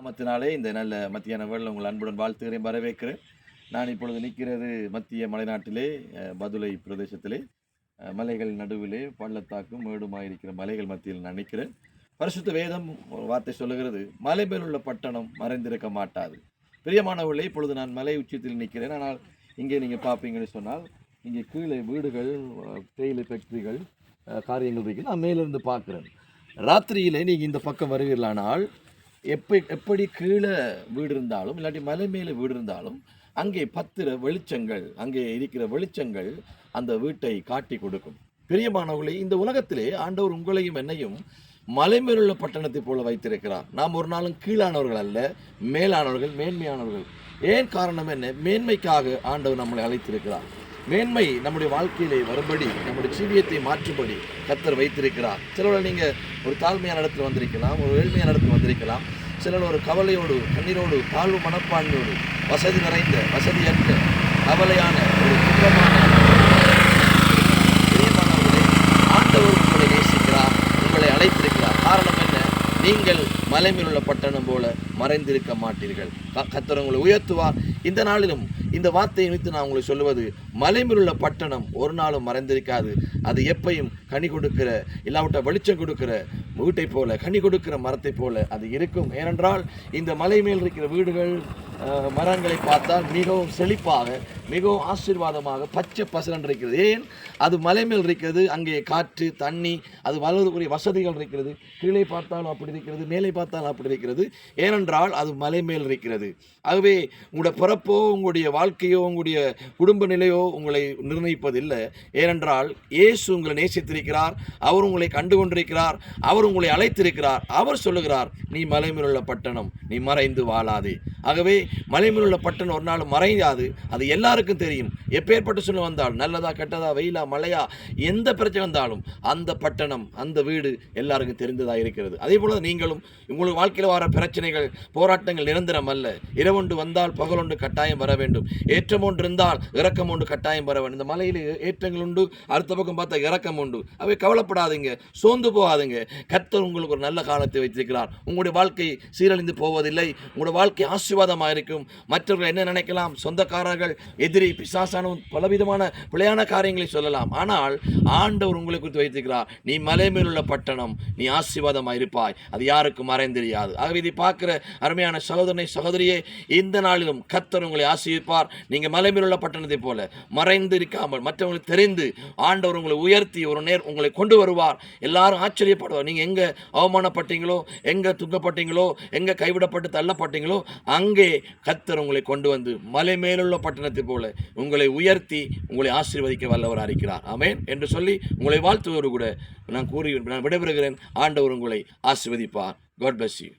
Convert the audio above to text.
நாமத்தினாலே இந்த நல்ல மத்தியான வேளையில் உங்கள் அன்புடன் வாழ்த்துகிறேன் வரவேற்கிறேன். நான் இப்பொழுது நிற்கிறது மத்திய மலைநாட்டிலே அஹ், பதுளை பிரதேசத்திலே. மலைகள் நடுவிலே பள்ளத்தாக்கும் மேடுமாக இருக்கிற மலைகள் மத்தியில் நான் நிற்கிறேன். பரிசுத்த வேதம் ஒரு வார்த்தை சொல்லுகிறது மலை மேலுள்ள பட்டணம் மறைந்திருக்க மாட்டாது. பிரியமானவர்களே இப்பொழுது நான் மலை உச்சத்தில் நிற்கிறேன். ஆனால் இங்கே நீங்கள் பார்ப்பீங்கன்னு சொன்னால் இங்கே கீழே வீடுகள் தேயிலை ஃபேக்ட்ரிகள் காரியங்கள் இருக்குது நான் மேலிருந்து பார்க்குறேன். ராத்திரியிலே நீங்கள் இந்த பக்கம் வருவீர்களானால் எப்படி எப்படி கீழே வீடு இருந்தாலும் இல்லாட்டி மலை மேலே வீடு இருந்தாலும் அங்கே பத்திர வெளிச்சங்கள் அங்கே இருக்கிற வெளிச்சங்கள் அந்த வீட்டை காட்டி கொடுக்கும். பிரியமானவர்களே இந்த உலகத்திலே ஆண்டவர் உங்களையும் என்னையும் மலை மேலுள்ள பட்டணத்தை போல வைத்திருக்கிறார். நாம் ஒரு நாளும் கீழானவர்கள் அல்ல மேலானவர்கள் மேன்மையானவர்கள். ஏன் காரணம் என்ன? மேன்மைக்காக ஆண்டவர் நம்மளை அழைத்திருக்கிறார். மேன்மை நம்முடைய வாழ்க்கையிலே வரும்படி நம்முடைய ஜீவியத்தை மாற்றும்படி கத்தர் வைத்திருக்கிறார். சிலர் நீங்கள் ஒரு தாழ்மையான இடத்துல வந்திருக்கலாம் ஒரு ஏழ்மையான இடத்துல வந்திருக்கலாம். சிலர் ஒரு கவலையோடு கண்ணீரோடு தாழ்வு மனப்பான்மையோடு வசதி நிறைந்த வசதியற்ற கவலையான ஒரு துன்பமான பிரியமானவர்களே, ஆண்டவர் உங்களை நேசிக்கிறார் உங்களை அழைத்திருக்கிறார் காரணம் என்ன நீங்கள் மலை மேலுள்ள பட்டணம் போல மறைந்திருக்க மாட்டீர்கள். க- உங்களை உயர்த்துவார். இந்த நாளிலும் இந்த வார்த்தையை வைத்து நான் உங்களுக்கு சொல்லுவது மலை மேலுள்ள பட்டணம் ஒரு நாளும் மறைந்திருக்காது. அது எப்பையும் கனி கொடுக்கிற இல்லாவிட்ட வெளிச்சம் கொடுக்கிற வீட்டை போல கனி கொடுக்கிற மரத்தை போல அது இருக்கும். ஏனென்றால் இந்த மலை மேல் இருக்கிற வீடுகள் மரங்களை பார்த்தால் மிகவும் செழிப்பாக மிகவும் ஆசீர்வாதமாக பச்சை பசலன் இருக்கிறது. ஏன்? அது மலை மேல் இருக்கிறது அங்கே காற்று தண்ணி அது வளர்வதற்குரிய வசதிகள் இருக்கிறது. கீழே பார்த்தாலும் அப்படி இருக்கிறது மேலே பார்த்தாலும் அப்படி இருக்கிறது. ஏனென்றால் அது மலை மேல் இருக்கிறது. ஆகவே உங்களுடைய பிறப்போ உங்களுடைய வாழ்க்கையோ உங்களுடைய குடும்ப நிலையோ உங்களை நிர்ணயிப்பதில்லை. ஏனென்றால் இயேசு உங்களை நேசித்திருக்கிறார் அவர் உங்களை கண்டு கொண்டிருக்கிறார் அவர் உங்களை அழைத்திருக்கிறார் அவர் சொல்லுகிறார் நீ மலை உள்ள பட்டணம் நீ மறைந்து வாழாதே. ஆகவே மலை உள்ள பட்டணம் ஒரு நாள் மறையாது அது எல்லாருக்கும் தெரியும். எப்பேற்பட்ட சூழ்நிலை வந்தால் நல்லதா கெட்டதா வெயிலா மழையா எந்த பிரச்சனை வந்தாலும் அந்த பட்டணம் அந்த வீடு எல்லாருக்கும் தெரிந்ததா இருக்கிறது. அதே போல நீங்களும் உங்களுக்கு வாழ்க்கையில் வர பிரச்சனைகள் போராட்டங்கள் நிரந்தரம் அல்ல. இரவொன்று வந்தால் பகலொன்று கட்டாயம் வர வேண்டும். ஏற்றம் ஒன்று இருந்தால் இறக்கம் ஒன்று கட்டாயம் வர வேண்டும். இந்த மலையில் ஏற்றங்கள் உண்டு அடுத்த பக்கம் பார்த்தா இறக்கம் உண்டு. அவை கவலைப்படாதீங்க சோர்ந்து போகாதுங்க. கர்த்தர் உங்களுக்கு ஒரு நல்ல காலத்தை வைத்திருக்கிறார். உங்களுடைய வாழ்க்கை சீரழிந்து போவதில்லை. உங்களுடைய வாழ்க்கை ஆசீர்வாதமாக இருக்கும் மற்றவர்கள் என்ன நினைக்கலாம்? சொந்தக்காரர்கள் எதிரி பிசாசான பலவிதமான பிழையான காரியங்களை சொல்லலாம். ஆனால் ஆண்டவர் உங்களை குறித்து வைத்திருக்கிறார். நீ மலை மேலுள்ள பட்டணம் நீ ஆசீர்வாதமாக இருப்பாய் அது யாருக்கும் மறைந்தெரியாது ஆகவே இதை பார்க்குற அருமையான சகோதரனை சகோதரியே இந்த நாளிலும் கத்தர் உங்களை ஆசீர்விப்பார். நீங்கள் மலை மேலுள்ள பட்டணத்தை போல மறைந்து இருக்காமல் மற்றவங்களுக்கு தெரிந்து ஆண்டவர் உங்களை உயர்த்தி ஒரு நேர் உங்களை கொண்டு வருவார். எல்லாரும் ஆச்சரியப்படுவார். நீங்கள் எங்கே அவமானப்பட்டீங்களோ எங்கே துக்கப்பட்டீங்களோ எங்கே கைவிடப்பட்டு தள்ளப்பட்டீங்களோ அங்கே கத்தர் உங்களை கொண்டு வந்து மலை மேலுள்ள பட்டணத்தை போல உங்களை உயர்த்தி உங்களை ஆசீர்வதிக்க வல்லவர் இருக்கிறார். அமேன் என்று சொல்லி உங்களை வாழ்த்துவோடு கூட நான் கூறி நான் விடைபெறுகிறேன். ஆண்டவர் உங்களை ஆசீர்வதிப்பார். God bless you